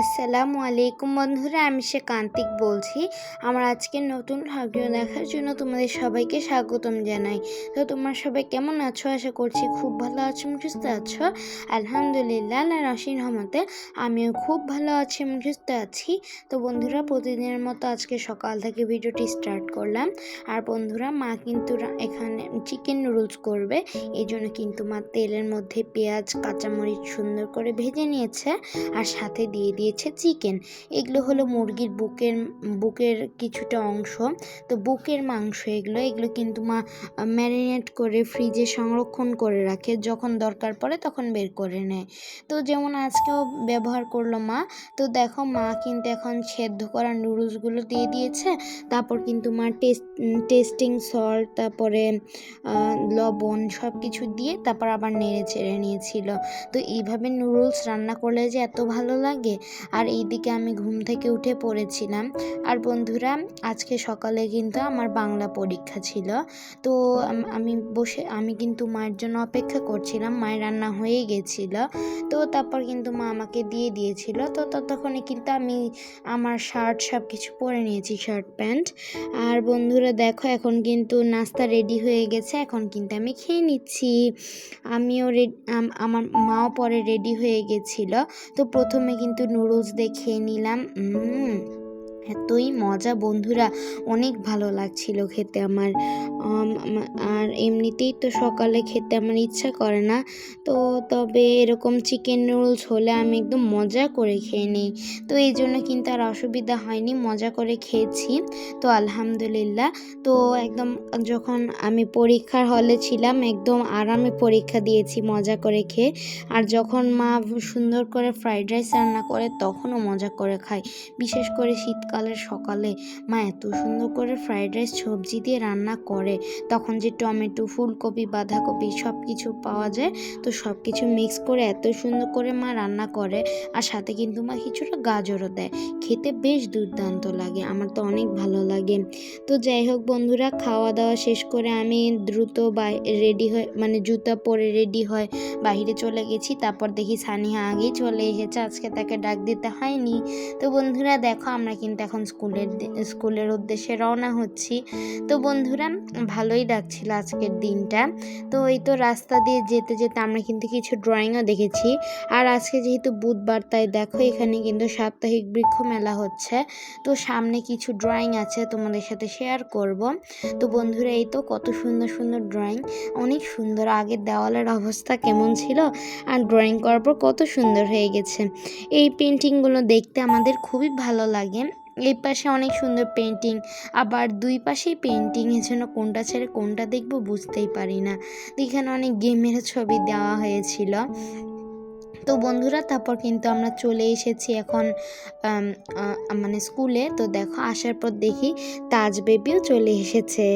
আসসালামু আলাইকুম বন্ধুরা, আমি সে কান্তিক বলছি। আমার আজকের নতুন ভিডিও দেখার জন্য তোমাদের সবাইকে স্বাগতম জানাই। তো তোমরা সবাই কেমন আছো? আশা করছি খুব ভালো আছো সুস্থ আছো। আলহামদুলিল্লাহ আল্লাহ রসিন আমিও খুব ভালো আছি এবং সুস্থ আছি। তো বন্ধুরা, প্রতিদিনের মতো আজকে সকাল থেকে ভিডিওটি স্টার্ট করলাম। আর বন্ধুরা, মা কিন্তু এখানে চিকেন নুডলস করবে। এই জন্য কিন্তু মা তেলের মধ্যে পেঁয়াজ, কাঁচামরিচ সুন্দর করে ভেজে নিয়েছে। আর সাথে দিয়ে দিয়েছে চিকেন। এগুলো হলো মুরগির বুকের বুকের কিছুটা অংশ। তো বুকের মাংস এগুলো এগুলো কিন্তু মা ম্যারিনেট করে ফ্রিজে সংরক্ষণ করে রাখে। যখন দরকার পড়ে তখন বের করে নেয়। তো যেমন আজকেও ব্যবহার করল মা। তো দেখো মা কিন্তু এখন সেদ্ধ করা নুডলসগুলো দিয়ে দিয়েছে। তারপর কিন্তু মা টেস্ট, টেস্টিং সল্ট, তারপরে লবণ সব কিছু দিয়ে তারপর আবার নেড়ে চেড়ে নিয়েছিল। তো এইভাবে নুডলস রান্না করলে যে এত ভালো লাগে। আর এইদিকে আমি ঘুম থেকে উঠে পড়েছিলাম। আর বন্ধুরা, আজকে সকালে কিন্তু আমার বাংলা পরীক্ষা ছিল। তো আমি বসে, আমি কিন্তু মায়ের জন্য অপেক্ষা করছিলাম। মায়ের রান্না হয়ে গেছিল। তো তারপর কিন্তু মা আমাকে দিয়ে দিয়েছিল। তো ততক্ষণে কিন্তু আমি আমার শার্ট সব কিছু পরে নিয়েছি, শার্ট, প্যান্ট। আর বন্ধুরা, দেখো, এখন কিন্তু নাস্তা রেডি হয়ে গেছে। এখন কিন্তু আমি খেয়ে নিচ্ছি। আমিও রেড আমার মাও পরে রেডি হয়ে গেছিল। তো প্রথমে কিন্তু নুডলস দিয়ে খেয়ে নিলাম এতই মজা। বন্ধুরা অনেক ভালো লাগছিল খেতে আমার। আর এমনিতেই তো সকালে খেতে আমার ইচ্ছা করে না। তো তবে এরকম চিকেন নুডলস হলে আমি একদম মজা করে খেয়ে নিই। তো এই জন্য কিন্তু আর অসুবিধা হয়নি, মজা করে খেয়েছি। তো আলহামদুলিল্লাহ। তো একদম যখন আমি পরীক্ষার হলে ছিলাম, একদম আরামে পরীক্ষা দিয়েছি মজা করে খেয়ে। আর যখন মা সুন্দর করে ফ্রাইড রাইস রান্না করে, তখনও মজা করে খাই বিশেষ করে শীতকালের সকালে মা এত সুন্দর করে ফ্রাইড রাইস সবজি দিয়ে রান্না করে। তখন যে টমেটো, ফুলকপি, বাঁধাকপি সব কিছু পাওয়া যায়। তো সব কিছু মিক্স করে এত সুন্দর করে মা রান্না করে আর সাথে কিন্তু মা কিছুটা গাজরও দেয়। খেতে বেশ দুর্দান্ত লাগে, আমার তো অনেক ভালো লাগে। তো যাই হোক বন্ধুরা, খাওয়া দাওয়া শেষ করে আমি দ্রুত বাই রেডি হয়ে মানে জুতা পরে রেডি হয় বাইরে চলে গেছি। তারপর দেখি সানিহা আগেই চলে এসেছে, আজকে তাকে ডাক দিতে হয়নি। তো বন্ধুরা দেখো, আমরা কিন্তু এখন স্কুলের স্কুলের উদ্দেশ্যে রওনা হচ্ছি। তো বন্ধুরা ভালোই লাগছিল আজকের দিনটা। তো এই তো রাস্তা দিয়ে যেতে যেতে আমরা কিন্তু কিছু ড্রয়িংও দেখেছি। আর আজকে যেহেতু বুধবার, তাই দেখো এখানে কিন্তু সাপ্তাহিক বৃক্ষ মেলা হচ্ছে। তো সামনে কিছু ড্রয়িং আছে, তোমাদের সাথে শেয়ার করব। তো বন্ধুরা, এই তো কত সুন্দর সুন্দর ড্রয়িং অনেক সুন্দর। আগের দেওয়ালের অবস্থা কেমন ছিল? আর ড্রয়িং করার পর কত সুন্দর হয়ে গেছে। এই পেন্টিংগুলো দেখতে আমাদের খুবই ভালো লাগে। এই পাশে অনেক সুন্দর পেন্টিং আবার দুই পাশেই পেন্টিং এর জন্য কোনটা ছেড়ে কোনটা দেখব বুঝতেই পারি না। এখানে অনেক গেমের ছবি দেওয়া হয়েছিল। তো বন্ধুরা, তারপর কিন্তু আমরা চলে এসেছি এখন মানে স্কুলে। তো দেখো, আসার পর দেখি তাজ বেবিও চলে এসেছে।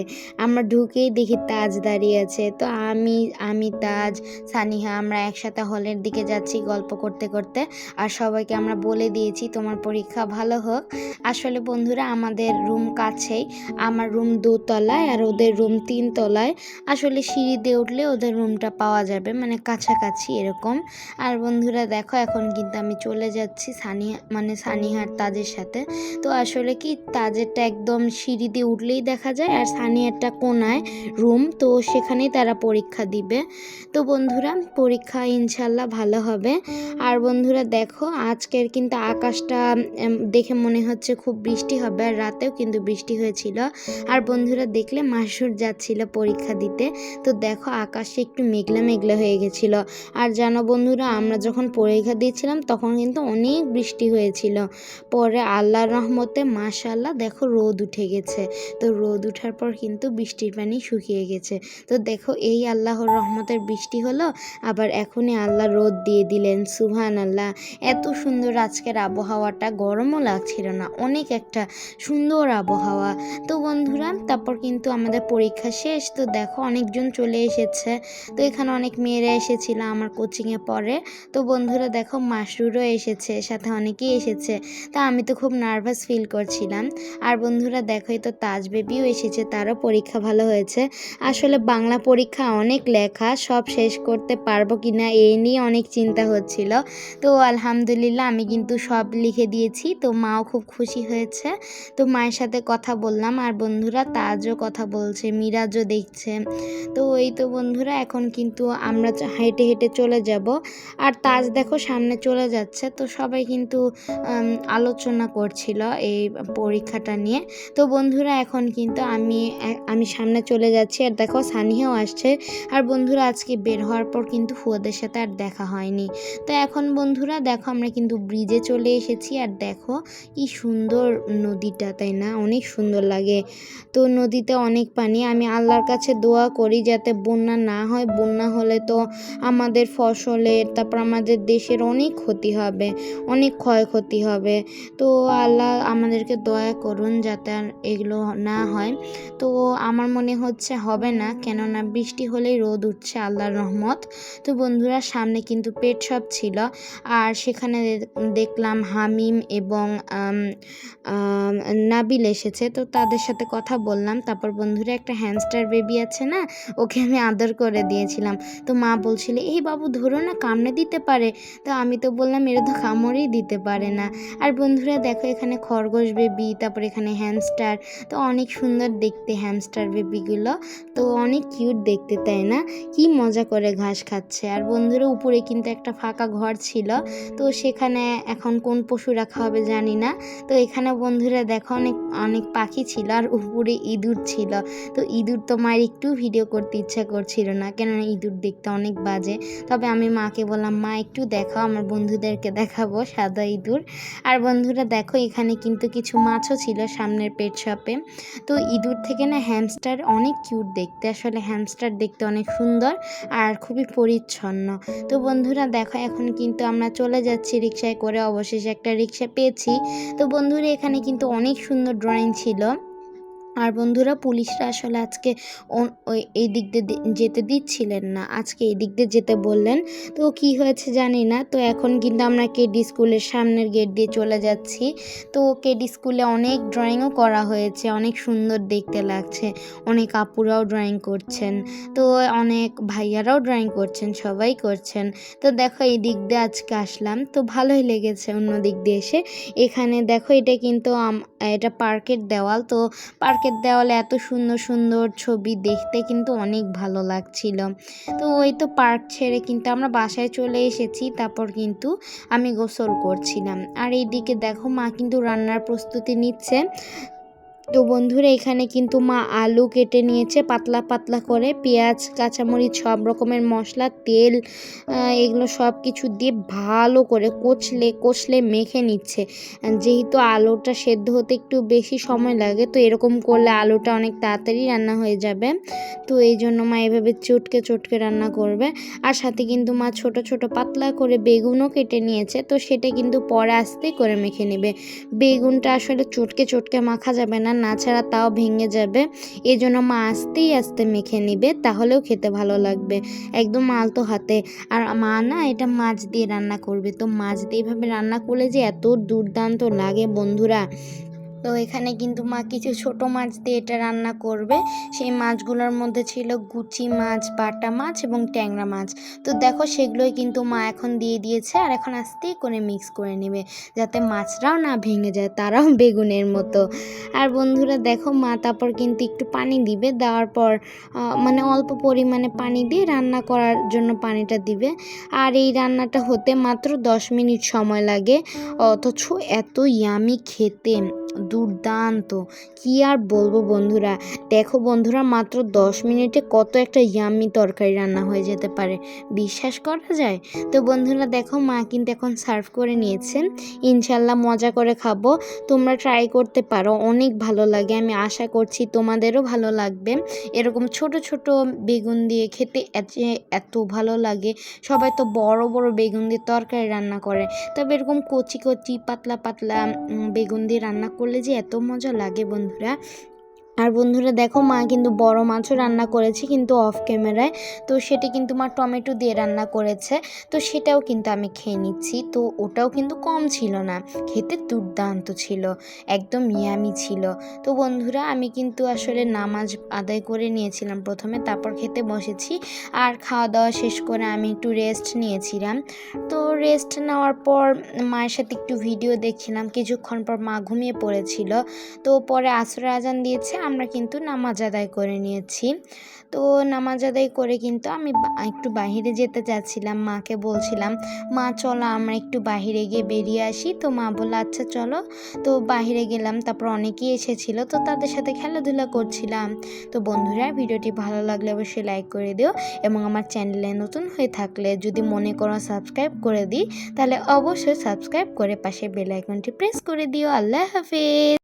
আমরা ঢুকেই দেখি তাজ দাঁড়িয়ে আছে। তো আমি আমি, তাজ, সানিহা আমরা একসাথে হলের দিকে যাচ্ছি গল্প করতে করতে। আর সবাইকে আমরা বলে দিয়েছি, তোমার পরীক্ষা ভালো হোক। আসলে বন্ধুরা, আমাদের রুম কাছেই, আমার রুম দোতলায় আর ওদের রুম তিনতলায়। আসলে সিঁড়ি দিয়ে উঠলে ওদের রুমটা পাওয়া যাবে মানে কাছাকাছি এরকম। আর বন্ধুরা দেখো, এখন কিন্তু আমি চলে যাচ্ছি সানিয়া মানে সানিহার তাজের সাথে। তো আসলে কি, তাজেরটা একদম সিঁড়ি দিয়ে উঠলেই দেখা যায় আর সানিয়ারটা কোনায় রুম তো সেখানেই তারা পরীক্ষা দিবে। তো বন্ধুরা, পরীক্ষা ইনশাল্লাহ ভালো হবে। আর বন্ধুরা দেখো, আজকের কিন্তু আকাশটা দেখে মনে হচ্ছে খুব বৃষ্টি হবে আর রাতেও কিন্তু বৃষ্টি হয়েছিল। আর বন্ধুরা দেখলে মাসুর যাচ্ছিল পরীক্ষা দিতে। তো দেখো, আকাশে একটু মেঘলা মেঘলা হয়ে গেছিল। আর জানো বন্ধুরা, আমরা যখন পরীক্ষা দিয়েছিলাম তখন কিন্তু অনেক বৃষ্টি হয়েছিল। পরে আল্লাহর রহমতে মাশাল্লাহ দেখো রোদ উঠে গেছে। তো রোদ উঠার পর কিন্তু বৃষ্টির পানি শুকিয়ে গেছে। তো দেখো, এই আল্লাহর রহমতের বৃষ্টি হলো, আবার এখনই আল্লাহ রোদ দিয়ে দিলেন সুহান আল্লাহ এত সুন্দর আজকের আবহাওয়াটা, গরমও লাগছিল না, অনেক একটা সুন্দর আবহাওয়া। তো বন্ধুরা, তারপর কিন্তু আমাদের পরীক্ষা শেষ। তো দেখো, অনেকজন চলে এসেছে। তো এখানে অনেক মেয়েরা এসেছিল আমার কোচিংয়ে পড়ে তো বন্ধুরা দেখো মাসরুরও এসেছে, সাথে অনেকেই এসেছে। তা আমি তো খুব নার্ভাস ফিল করছিলাম। আর বন্ধুরা দেখোই তো তাজ বেবিও এসেছে, তারও পরীক্ষা ভালো হয়েছে। আসলে বাংলা পরীক্ষা অনেক লেখা, সব শেষ করতে পারব কি না এই নিয়ে অনেক চিন্তা হচ্ছিল। তো আলহামদুলিল্লাহ আমি কিন্তু সব লিখে দিয়েছি, তো মাও খুব খুশি হয়েছে। তো মায়ের সাথে কথা বললাম, আর বন্ধুরা তাজও কথা বলছে, মিরাজও দেখছে। তো এই তো বন্ধুরা, এখন কিন্তু আমরা হেঁটে হেঁটে চলে যাব। আর তাজ দেখো সামনে চলে যাচ্ছে। তো সবাই কিন্তু আলোচনা করছিল এই পরীক্ষাটা নিয়ে। তো বন্ধুরা, এখন কিন্তু আমি আমি সামনে চলে যাচ্ছি আর দেখো সানিয়াও আসছে। আর বন্ধুরা, আজকে বের হওয়ার পর কিন্তু ফুয়াদের সাথে আর দেখা হয়নি। তো এখন বন্ধুরা, দেখো আমরা কিন্তু ব্রিজে চলে এসেছি আর দেখো কি সুন্দর নদীটা, তাই না? অনেক সুন্দর লাগে। তো নদীতে অনেক পানি। আমি আল্লাহর কাছে দোয়া করি যাতে বন্যা না হয়। বন্যা হলে তো আমাদের ফসলের, তারপর আমাদের দেশের অনেক ক্ষতি হবে, অনেক ক্ষয়ক্ষতি হবে। তো আল্লাহ আমাদেরকে দয়া করুন যাতে আর এগুলো না হয়। তো আমার মনে হচ্ছে হবে না, কেননা বৃষ্টি হলেই রোদ উঠছে আল্লাহর রহমত। তো বন্ধুরা, সামনে কিন্তু পেট শপ ছিল। আর সেখানে দেখলাম হামিম এবং নাবিল এসেছে। তো তাদের সাথে কথা বললাম। তারপর বন্ধুরা, একটা হ্যামস্টার বেবি আছে না, ওকে আমি আদর করে দিয়েছিলাম। তো মা বলছিল, এই বাবু ধরো না, কামড়ে দিতে পারে। তো আমি তো বললাম, এরা তো কামড়েই দিতে পারে না। আর বন্ধুরা, দেখো এখানে খরগোশ বেবি, তারপর এখানে হ্যামস্টার তো অনেক সুন্দর দেখতে হ্যামস্টার বেবিগুলো তো অনেক কিউট দেখতে, তাই না? কি মজা করে ঘাস খাচ্ছে। আর বন্ধুরা, উপরে কিন্তু একটা ফাঁকা ঘর ছিল। তো সেখানে এখন কোন পশু রাখা হবে জানি না। তো এখানে বন্ধুরা, দেখো অনেক অনেক পাখি ছিল আর উপরে ইঁদুর ছিল। তো ইঁদুর তো মায়ের একটু ভিডিও করতে ইচ্ছা করছিল না। কেননা ইঁদুর দেখতে অনেক বাজে। তবে আমি মাকে বললাম, মা একটু দেখাও আমার বন্ধুদেরকে দেখাবো সাদা ইঁদুর। আর বন্ধুরা দেখো, এখানে কিন্তু কিছু মাছও ছিল সামনের পেট শপে তো ইঁদুর থেকে না হ্যামস্টার অনেক কিউট দেখতে। আসলে হ্যামস্টার দেখতে অনেক সুন্দর আর খুবই পরিচ্ছন্ন। তো বন্ধুরা দেখো, এখন কিন্তু আমরা চলে যাচ্ছি রিক্সায় করে। অবশেষে একটা রিক্সা পেয়েছি। তো বন্ধুরা, এখানে কিন্তু অনেক সুন্দর ড্রয়িং ছিল। আর বন্ধুরা, পুলিশরা আসলে আজকে ওই এই দিক দিয়ে যেতে দিচ্ছিলেন না। আজকে এই দিক দিয়ে যেতে বললেন। তো কি হয়েছে জানি না। তো এখন কিন্তু আমরা কেডি স্কুলের সামনের গেট দিয়ে চলে যাচ্ছি। তো কেডি স্কুলে অনেক ড্রয়িংও করা হয়েছে। অনেক সুন্দর দেখতে লাগছে। অনেক আপুরাও ড্রয়িং করছেন। তো অনেক ভাইয়ারাও ড্রয়িং করছেন, সবাই করছেন। তো দেখো এই দিক দিয়ে আজকে আসলাম। তো ভালোই লেগেছে অন্য দিক দিয়ে এসে। এখানে দেখো এটা কিন্তু এটা পার্কের দেওয়াল। তো পার্কের দেওয়ালে এত সুন্দর সুন্দর ছবি দেখতে কিন্তু অনেক ভালো লাগছিল। তো ওই তো পার্ক ছেড়ে কিন্তু আমরা বাসায় চলে এসেছি, তারপর কিন্তু আমি গোসল করছিলাম। আর এইদিকে দেখো মা কিন্তু রান্নার প্রস্তুতি নিচ্ছে। তো বন্ধুরা, এখানে কিন্তু মা আলু কেটে নিয়েছে পাতলা পাতলা করে। পেঁয়াজ, কাঁচামরিচ সব রকমের মশলা, তেল এগুলো সব কিছু দিয়ে ভালো করে কচলে কচলে মেখে নিচ্ছে। যেহেতু আলুটা সেদ্ধ হতে একটু বেশি সময় লাগে, তো এরকম করলে আলুটা অনেক তাড়াতাড়ি রান্না হয়ে যাবে। তো এই জন্য মা এভাবে চটকে চটকে রান্না করবে। আর সাথে কিন্তু মা ছোট ছোট পাতলা করে বেগুনও কেটে নিয়েছে, তো সেটা কিন্তু পরে আস্তে করে মেখে নেবে। বেগুনটা আসলে চটকে চটকে মাখা যাবে না না ছাড়া তাও ভেঙে যাবে। এই জন্য মা আস্তেই আস্তে মেখে নিবে, তাহলেও খেতে ভালো লাগবে। একদম আলতো হাতে। আর মা না এটা মাছ দিয়ে রান্না করবে। তো মাছ দিয়ে এভাবে রান্না করলে যে এত দুর্দান্ত লাগে বন্ধুরা। তো এখানে কিন্তু মা কিছু ছোট মাছ দিয়ে এটা রান্না করবে। সেই মাছগুলোর মধ্যে ছিল গুচি মাছ, বাটা মাছ এবং ট্যাংরা মাছ। তো দেখো সেগুলোই কিন্তু মা এখন দিয়ে দিয়েছে আর এখন আস্তেই করে মিক্স করে নেবে যাতে মাছরাও না ভেঙে যায়, তারাও বেগুনের মতো। আর বন্ধুরা দেখো মা তারপর কিন্তু একটু পানি দিবে, দেওয়ার পর মানে অল্প পরিমাণে পানি দিয়ে রান্না করার জন্য পানিটা দিবে। আর এই রান্নাটা হতে মাত্র দশ মিনিট সময় লাগে, অথচ এত ইয়ামি খেতে। দুর্দান্ত। কি আর বলব বন্ধুরা? দেখো বন্ধুরা, মাত্র দশ মিনিটে কত একটা ইয়ামি তরকারি রান্না হয়ে যেতে পারে। বিশ্বাস করা যায়? তো বন্ধুরা, দেখো মা কিন্তু এখন সার্ভ করে নিয়েছেন। ইনশাল্লাহ মজা করে খাব। তোমরা ট্রাই করতে পারো। অনেক ভালো লাগে। আমি আশা করছি তোমাদেরও ভালো লাগবে। এরকম ছোট ছোট বেগুন দিয়ে খেতে এত ভালো লাগে। সবাই তো বড় বড় বেগুন দিয়ে তরকারি রান্না করে। তবে এরকম কচি কচি, পাতলা পাতলা বেগুন দিয়ে রান্না করলে যে এত মজা লাগে বন্ধুরা আর বন্ধুরা দেখো মা কিন্তু বড় মাছও রান্না করেছে কিন্তু অফ ক্যামেরায় তো সেটা কিন্তু মা টমেটো দিয়ে রান্না করেছে। তো সেটাও কিন্তু আমি খেয়ে নিচ্ছি। তো ওটাও কিন্তু কম ছিল না। খেতে দুর্দান্ত ছিল। একদম ইয়ামি ছিল। তো বন্ধুরা আমি কিন্তু আসলে নামাজ আদায় করে নিয়েছিলাম প্রথমে, তারপর খেতে বসেছি। আর খাওয়া দাওয়া শেষ করে আমি একটু রেস্ট নিয়েছিলাম। তো রেস্ট নেওয়ার পর মায়ের সাথে একটু ভিডিও দেখছিলাম। কিছুক্ষণ পর মা ঘুমিয়ে পড়েছিল। তো পরে আসর আজান দিয়েছে। আমরা কিন্তু নামাজ আদায় করে নিয়েছি। তো নামাজ আদায় করে কিন্তু আমি একটু বাইরে যেতে চাচ্ছিলাম, মাকে বলছিলাম, মা, চলো আমরা একটু বাইরে গিয়ে বেরিয়ে আসি। তো মা বলল আচ্ছা চলো। তো বাইরে গেলাম, তারপর অনেকেই এসেছিল, তো তাদের সাথে খেলাধুলা করছিলাম। তো বন্ধুরা, ভিডিওটি ভালো লাগলে অবশ্যই লাইক করে দিও এবং আমার চ্যানেলে নতুন হয়ে থাকলে যদি মনে করো সাবস্ক্রাইব করে দিই, তাহলে অবশ্যই সাবস্ক্রাইব করে পাশে বেল আইকনটি প্রেস করে দিও। আল্লাহ হাফেজ!